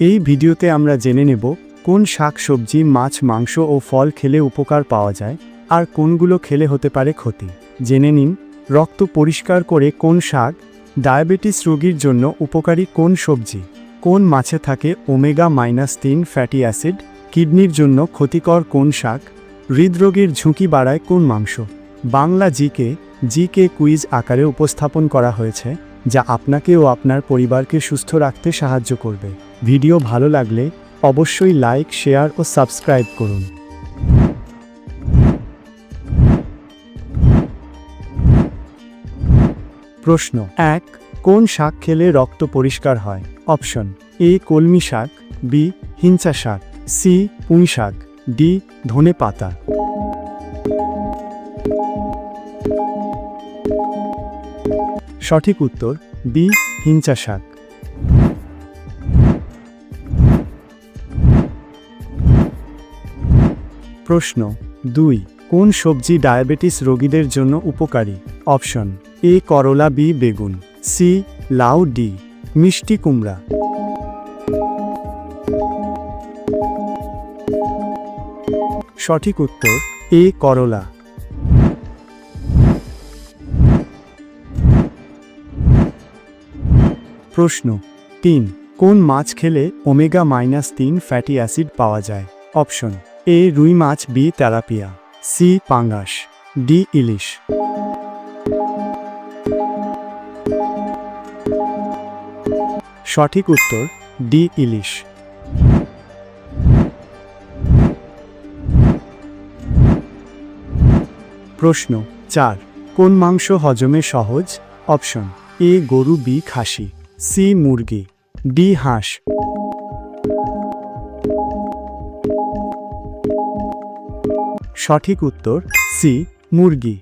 এই ভিডিওতে আমরা জেনে নেব কোন শাক, সবজি, মাছ, মাংস ও ফল খেলে উপকার পাওয়া যায় আর কোনগুলো খেলে হতে পারে ক্ষতি। জেনে নিন, রক্ত পরিষ্কার করে কোন শাক ডায়াবেটিস রোগীর জন্য উপকারী কোন সবজি? কোন মাছে থাকে ওমেগা মাইনাস তিন ফ্যাটি অ্যাসিড? কিডনির জন্য ক্ষতিকর কোন শাক? হৃদরোগের ঝুঁকি বাড়ায় কোন মাংস? বাংলা জিকে জিকে কুইজ আকারে উপস্থাপন করা হয়েছে, যা আপনাকে ও আপনার পরিবারকে সুস্থ রাখতে সাহায্য করবে। ভিডিও ভালো লাগলে অবশ্যই লাইক, শেয়ার ও সাবস্ক্রাইব করুন। প্রশ্ন এক, কোন শাক খেলে রক্ত পরিষ্কার হয়? অপশন এ, কলমি শাক, বি হিঞ্চা শাক, সি, পুঁই শাক, ডি, ধনে পাতা। সঠিক উত্তর, বি হিঞ্চা শাক। প্রশ্ন দুই, কোন সবজি ডায়াবেটিস রোগীদের জন্য উপকারী? অপশন, এ করলা, বি বেগুন, সি লাউ, ডি মিষ্টি কুমড়া। সঠিক উত্তর, এ করলা। প্রশ্ন তিন, কোন মাছ খেলে ওমেগা মাইনাস তিন ফ্যাটি অ্যাসিড পাওয়া যায়? অপশন এ রুই মাছ বি তেলাপিয়া, সি পাঙ্গাস, ডি ইলিশ। সঠিক উত্তর, ডি ইলিশ। প্রশ্ন চার, কোন মাংস হজমে সহজ? অপশন, এ গরু, বি খাসি, সি মুরগি, ডি হাঁস। সঠিক উত্তর সি, মুরগি।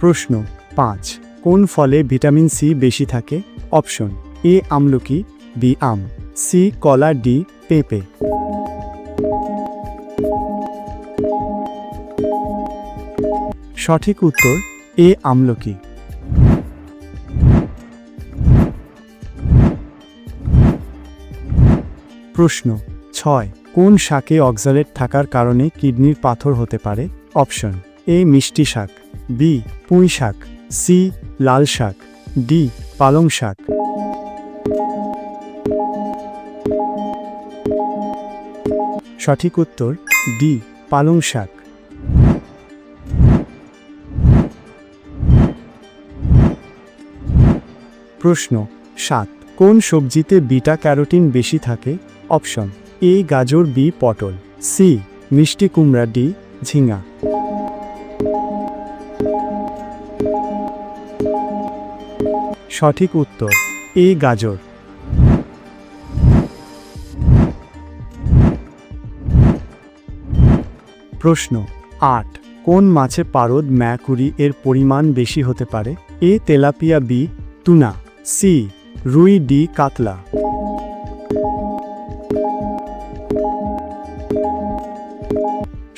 প্রশ্ন পাঁচ, কোন ফলে ভিটামিন সি বেশি থাকে? অপশন, এ, আমলকি, বি, আম, সি, কলা, ডি, পেঁপে। সঠিক উত্তর, এ, আমলকি। প্রশ্ন, ছয়, কোন শাকে অক্সালেট থাকার কারণে কিডনির পাথর হতে পারে? অপশন, এ মিষ্টি শাক, বি, পুঁই শাক, সি, লাল শাক, ডি, পালং শাক। সঠিক উত্তর, ডি, পালং শাক। প্রশ্ন, সাত, কোন সবজিতে বিটা ক্যারোটিন বেশি থাকে? অপশন, এ গাজর, বি পটল, সি মিষ্টি কুমড়া, ডি ঝিঙা। সঠিক উত্তর, এ গাজর। প্রশ্ন, আট, কোন মাছে পারদ ম্যাকুরি এর পরিমাণ বেশি হতে পারে? A tilapia, B tuna, C রুই, ডি কাতলা।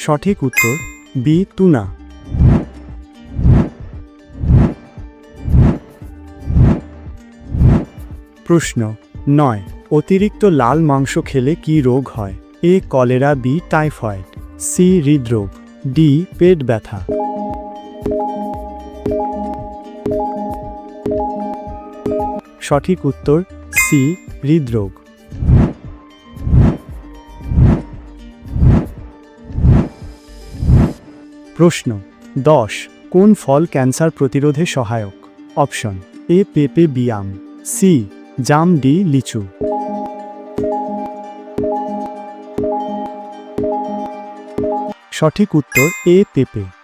সঠিক উত্তর, বি, তুনা। প্রশ্ন, নয়। অতিরিক্ত লাল মাংস খেলে কি রোগ হয়? A, cholera, B, typhoid. C, হৃদরোগ। ডি, পেট ব্যথা। সঠিক উত্তর, সি, হৃদরোগ। প্রশ্ন, দশ, কোন ফল ক্যান্সার প্রতিরোধে সহায়ক? অপশন, এ পেপে বিয়াম, সি, জাম ডি লিচু। সঠিক উত্তর, এ পেপে।